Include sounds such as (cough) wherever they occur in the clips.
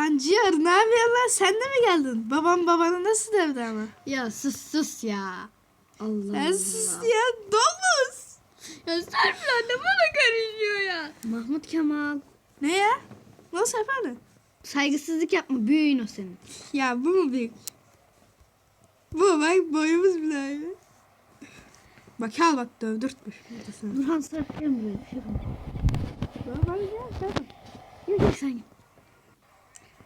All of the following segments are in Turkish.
Lan Ciğer ne yapıyorsun lan? Sen de mi geldin? Babam babanı nasıl dövdü ama? Ya sus sus ya. Allah Sen Allah. sus ya domuz. Ya sen bile de bana karışıyor ya. Mahmut Kemal. Ne ya? Nasıl efendim? Saygısızlık yapma büyüğün o senin. Ya bu mu büyük? Bu bak boyumuz bile aynı. Bak al bak dövdürtmüş. Burhan gel buraya. Şey yapalım. Bak gel sen. Gel gel sen gel.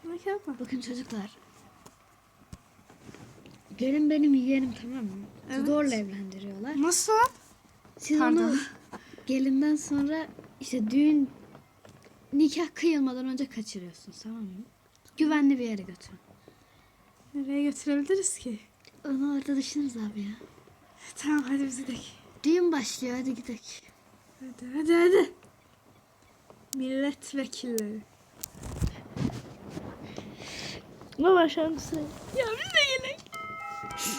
Bak yapma. Bakın çocuklar. Gelin benim yeğenim tamam mı? Evet. Zorla evlendiriyorlar. Nasıl? Siz Pardon. onu gelinden sonra işte düğün nikah kıyılmadan önce kaçırıyorsunuz tamam mı? Güvenli bir yere götürün. Nereye götürebiliriz ki? Onu orada düşünürüz abi ya. Tamam hadi biz gidelim. Düğün başlıyor hadi gidelim. Hadi hadi hadi. Milletvekilleri. Baba şansı. Ya biz de gelelim.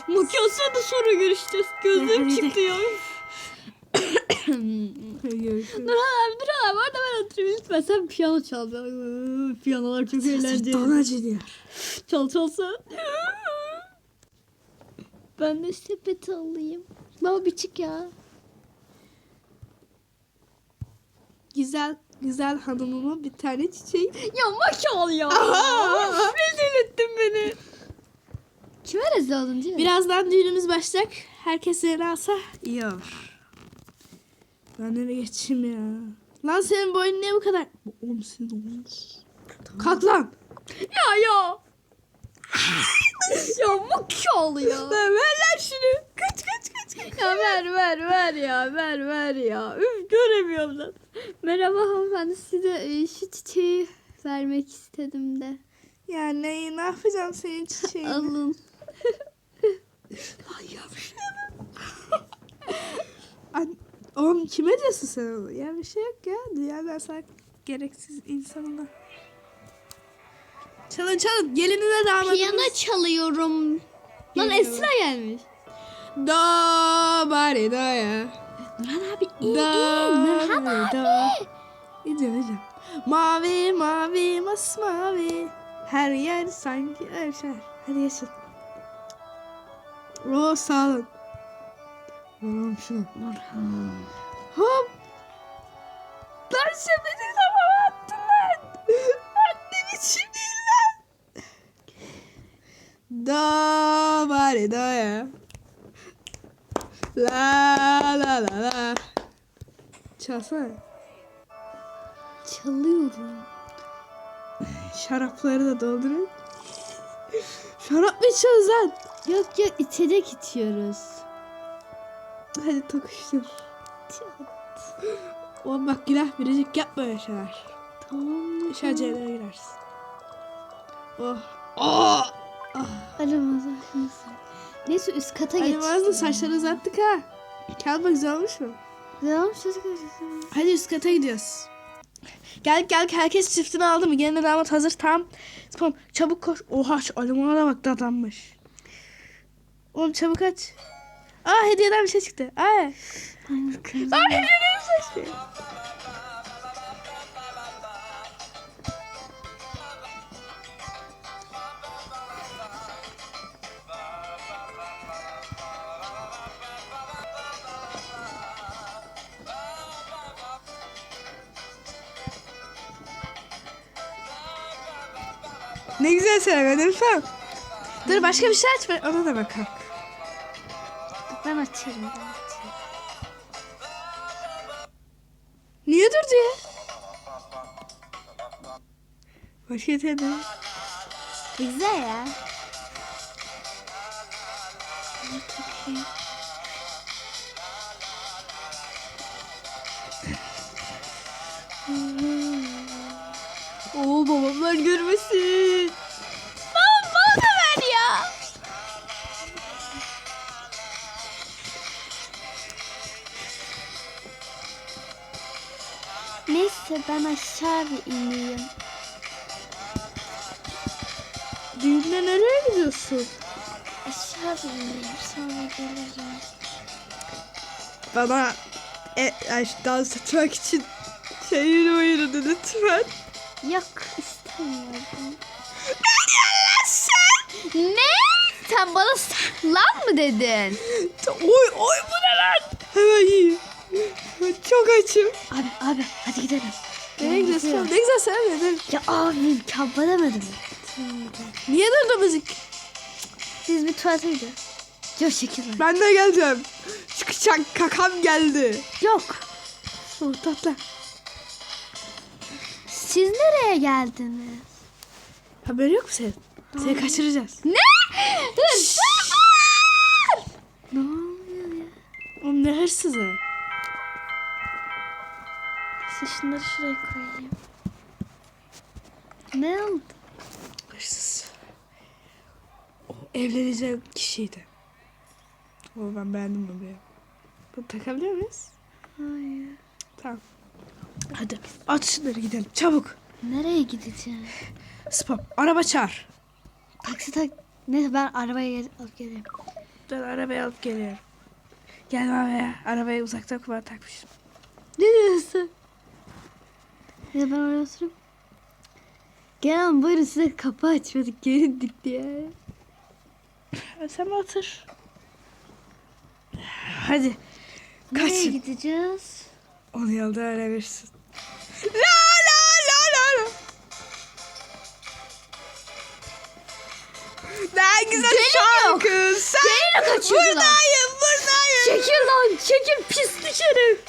Makyajla da sonra görüşeceğiz. Gözlerim çıktı ya. Nurhan abi Nurhan abi orada ben oturayım lütfen sen piyano çal. Piyanolar çok eğlenceli. Donacı diyor. Çal çalsa. Ben de sepeti alayım. Baba bir çık ya. Güzel güzel hanımıma bir tane çiçeği. Ya maşallah ya. Rezil ettin beni. Kime rezil oldun değil mi? Birazdan düğünümüz başlayacak. Herkes yerini alsa iyi olur. Ben nereye geçeyim ya? Lan senin boyun niye bu kadar? Oğlum senin olmuş. Kalk lan. Ya ya. (laughs) ya maşallah ya. Lan ver lan şunu. Kaç kaç kaç. kaç. Ya ver ver ver ya ver ver ya. Üf göremiyorum lan. Merhaba hanımefendi size e, şu çiçeği vermek istedim de. Ya ne, ne yapacağım senin çiçeğini? Alın. Lan yavşarım. An- Oğlum kime diyorsun sen onu? Ya bir şey yok ya. Dünyadan sen gereksiz insanlar. Çalın çalın. Gelinine damadımız. Piyano çalıyorum. Lan. Esra gelmiş. Do bari do ya. Nurhan abi Do iyi. Nurhan bari do. İyice iyice. Mavi mavi masmavi. Her yer sanki öşer. Hadi yaşın. O sağ olun. Oğlum şunu. Nurhan. Hop. Lan sepeti kafama attın lan. Lan ne biçim değil lan. Do bari do ya. La la la la. Çalsana. Çalıyorum. Şarapları da doldurun. Şarap mı içiyoruz lan? Yok yok içecek içiyoruz. Hadi tokuştur. Oğlum bak günah biricik yapma öyle şeyler. Tamam. Aşağı ceheneme girersin. Oh. Oh. Aramaz mısın? Neyse üst kata Hadi geç. bazı saçları uzattık ha. Kel bak güzel olmuş mu? Devam çocuk Hadi üst kata gidiyoruz. Gel gel herkes çiftini aldı mı? Gelin damat hazır tam. Tamam çabuk koş. Oha şu alimana da bak dadanmış. Oğlum çabuk aç. Aa hediyeden bir şey çıktı. Aa. Aa hediyeden bir şey çıktı. Ne güzel söylemedin sen. Dur başka bir şey aç ben ona da bakalım. Ben açarım. Ben açarım. Niye durdu ya? Başka yeteneği. Güzel ya. Oo babamlar görmesin. Neyse ben aşağı bir ineyim. Düğünde nereye gidiyorsun? Aşağı bir ineyim sonra gelirim. Bana e, dans etmek için şeyini ayırın lütfen. Yok istemiyorum. Ne? Sen bana lan mı dedin? Oy oy bu ne lan? Hemen yiyeyim. Ben çok açım. Abi abi hadi gidelim. Nereye gidiyorsun? Ne güzel sen de. Ya abi kampa demedim. Niye durdu müzik? Biz bir tuvalete gidiyoruz. Yok şekil var. Ben de geleceğim. Çıkacak kakam geldi. Yok. Oh tatlı. Siz nereye geldiniz? Haberi yok mu senin? Seni kaçıracağız. Ne? Hırsız! ne oluyor ya? Oğlum ne hırsızı? Siz şunları şuraya koyayım. Ne oldu? Hırsız. O evleneceğim kişiydi. O ben beğendim bunu. ya. Bunu takabiliyor muyuz? Hayır. Tamam. Hadi at şunları gidelim çabuk. Nereye gideceğim? Spam araba çağır. Taksi tak... Neyse ben arabaya gel alıp geleyim. Ben arabayı alıp geliyorum. Gel arabaya. Arabayı uzaktan kumara takmışım. Ne diyorsun? Ya ben oraya oturayım. Gel buyurun size kapı açmadık gelindik diye. Sen otur? Hadi. Nereye Kaçın. gideceğiz? Onu yolda öğrenirsin. La la la la la. Ne güzel şarkı. Sen Neyle kaçıyorlar? buradayım buradayım. Çekil lan çekil pislik herif.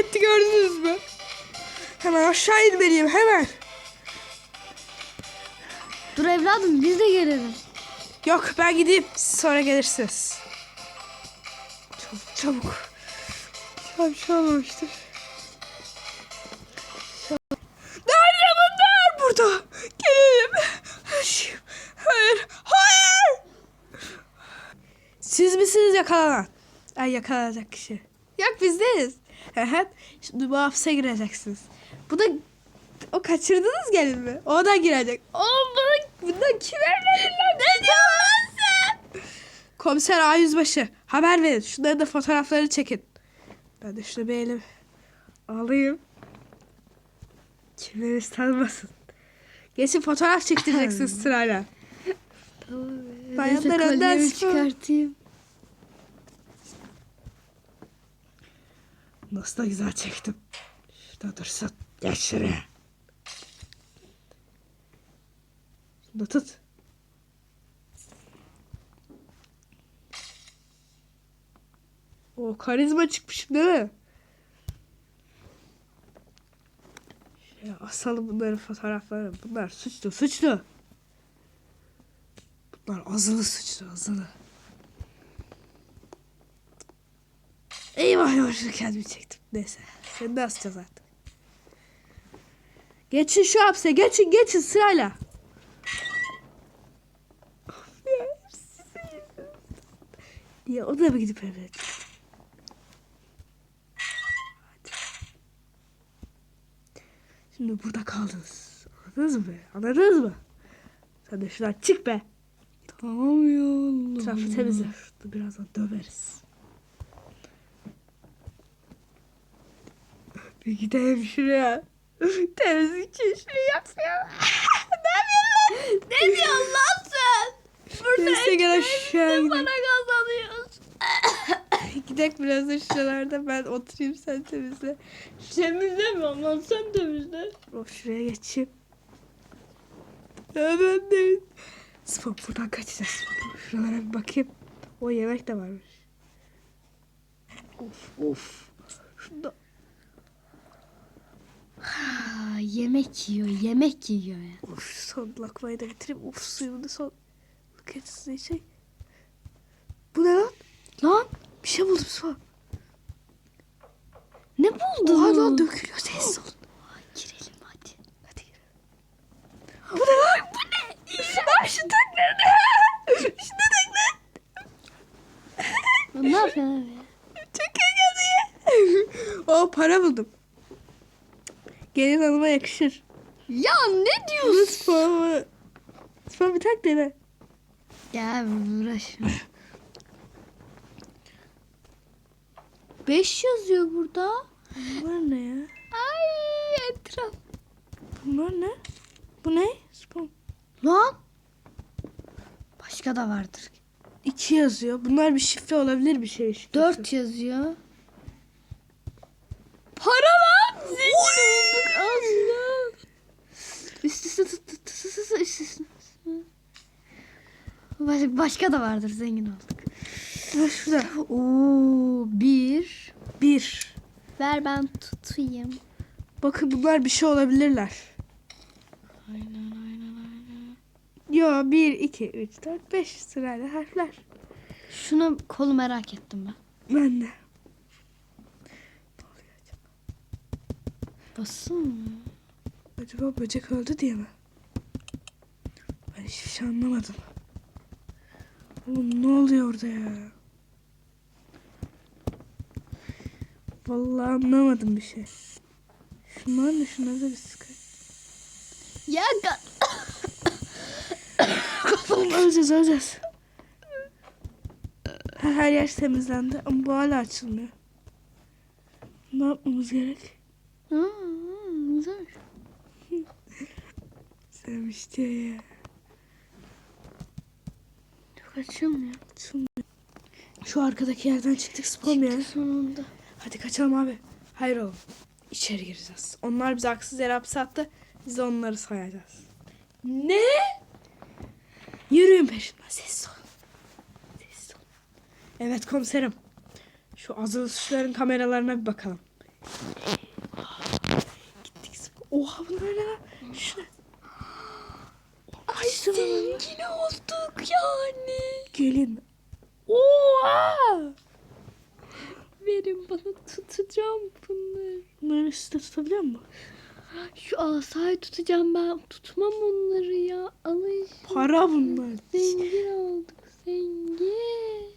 Etti gördünüz mü? Hemen aşağı inmeliyim hemen. Dur evladım biz de gelelim. Yok ben gideyim sonra gelirsiniz. Çabuk çabuk. Bir şey olmamıştır. Nerede bunlar? Burada. Gelelim. Hayır. Hayır. Siz misiniz yakalanan? Ay yakalanacak kişi. Yok biz değiliz. Hı Şimdi bu hapse gireceksiniz. Bu da o kaçırdınız gelin mi? O da girecek. Oğlum bunu bundan kim evlenirler? Ne diyorsun sen? Komiser A yüzbaşı haber verin. Şunların da fotoğraflarını çekin. Ben de şunu bir elim alayım. Kimleriniz tanımasın. Geçin fotoğraf çektireceksiniz (laughs) sırayla. Tamam. Bayanlar önden çıkartayım. Nasıl da güzel çektim. Şurada dursun. Geç şuraya. Şunu tut. O karizma çıkmışım değil mi? Şöyle asalım bunların fotoğraflarını. Bunlar suçlu suçlu. Bunlar azılı suçlu azılı. Şunu kendimi çektim. Neyse. Seni de asacağız artık. Geçin şu hapse. Geçin geçin sırayla. Niye o da mı gidip? Hadi. Şimdi burada kaldınız. Anladınız mı? Anladınız mı? Sen de şuradan çık be. Tamam ya Allah. Etrafı temizle. Şurada birazdan döveriz. Bir gidelim şuraya. Temizlikçi (laughs) işini yapmıyor. (laughs) ne yapıyorsun? Ne diyorsun lan sen? Burada Neyse gel aşağı gidelim. bana kazanıyorsun. (laughs) Gidelim biraz da şuralarda ben oturayım sen temizle. Temizlemiyorum lan sen temizle. O şuraya geçeyim. Hemen temiz. Spor buradan kaçacağız. Şuralara bir bakayım. O yemek de varmış. Of of. Şunda (sighs) Yemek yiyor yemek yiyor ya. Of son lokmayı da bitireyim. Of suyumu da son loketini içeyim. Bu ne lan? Lan Bir şey buldum su. ne buldun? Oha lan dökülüyor ses (gasps) olun. Girelim hadi. Hadi girelim. Bu ne? Lan şu tekne ne? Şu da tekne. Lan ne yapıyorsun abi? Çok eğlenceli. O para buldum. Gelin hanıma yakışır. Ya ne diyorsun? spor. Spor bir tak dene. Ya uğraşma. Beş yazıyor burada. Var ne ya? Ay Bunlar ne? Bu ne? Spam. Lan. Başka da vardır. 2 yazıyor. Bunlar bir şifre olabilir bir şey. şifresi. 4 yazıyor. Para lan. Zengin olduk Allah. Üst üste tut tut tut tut tut üst üste. Baş- Başka da vardır zengin olduk. Ha, şurada. Oo bir. 1. Ver ben tutayım. Bakın bunlar bir şey olabilirler. Aynen aynen aynen. Yo 1, 2, 3, 4, 5 sırayla harfler. Şunu kolu merak ettim ben. Ben de. Basın mı? Acaba böcek öldü diye mi? Ben hiçbir şey anlamadım. Oğlum ne oluyor orada ya? Vallahi anlamadım bir şey. Şunlar ne? Şunlar da bir sıkı. Ya Oğlum öleceğiz öleceğiz. Her, her yer temizlendi ama bu hala açılmıyor. Ne yapmamız gerek? Aa, güzel. (laughs) Sevmiş diye ya. Açılmıyor. Açılmıyor. Şu arkadaki yerden çıktık spam ya. Sonunda. Hadi kaçalım abi. Hayır oğlum. İçeri gireceğiz. Onlar bizi haksız yere hapse attı. Biz de onları sayacağız. Ne? Yürüyün peşimden. Sessiz olun. Sessiz olun. Evet komiserim. Şu azılı suçların kameralarına bir bakalım. Gittik. Oha bunlar ne lan? Şu ne? Ay Zengin olduk yani. Gelin. Oha! Verin bana tutacağım bunları. Bunların üstüne tutabiliyor musun? Şu asayı tutacağım ben. Tutmam onları ya. Alın. Para bunlar. Zengin olduk. Zengin.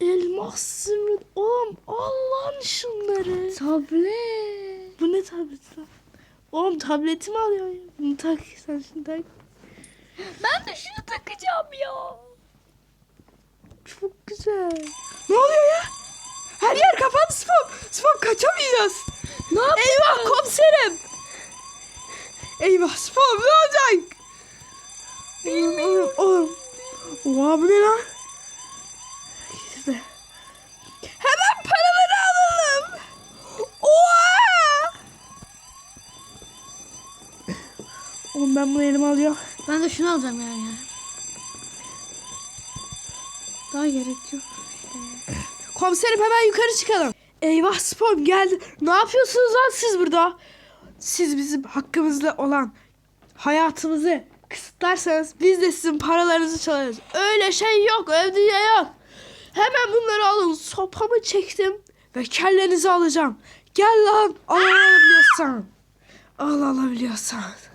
Elmas zümrüt. Oğlum al lan şunları. Tablet. Bu ne tableti lan? Oğlum tabletimi alıyor ya. Bunu tak sen şunu tak. Ben de şunu takacağım ya. Çok güzel. Ne oluyor ya? Her yer kapandı spam. Spam kaçamayacağız. Ne yapayım? Eyvah komiserim. Eyvah spam ne olacak? Oğlum, oğlum. Oha bu ne lan? Hemen paraları alalım. Oha! Oğlum ben bunu elime alıyorum. Ben de şunu alacağım yani. Daha gerek yok. Komiserim hemen yukarı çıkalım. Eyvah spam geldi. Ne yapıyorsunuz lan siz burada? Siz bizim hakkımızda olan hayatımızı kısıtlarsanız biz de sizin paralarınızı çalarız. Öyle şey yok, dünya yok. Hemen bunları alın. Sopamı çektim ve kellenizi alacağım. Gel lan al alabiliyorsan. Al alabiliyorsan.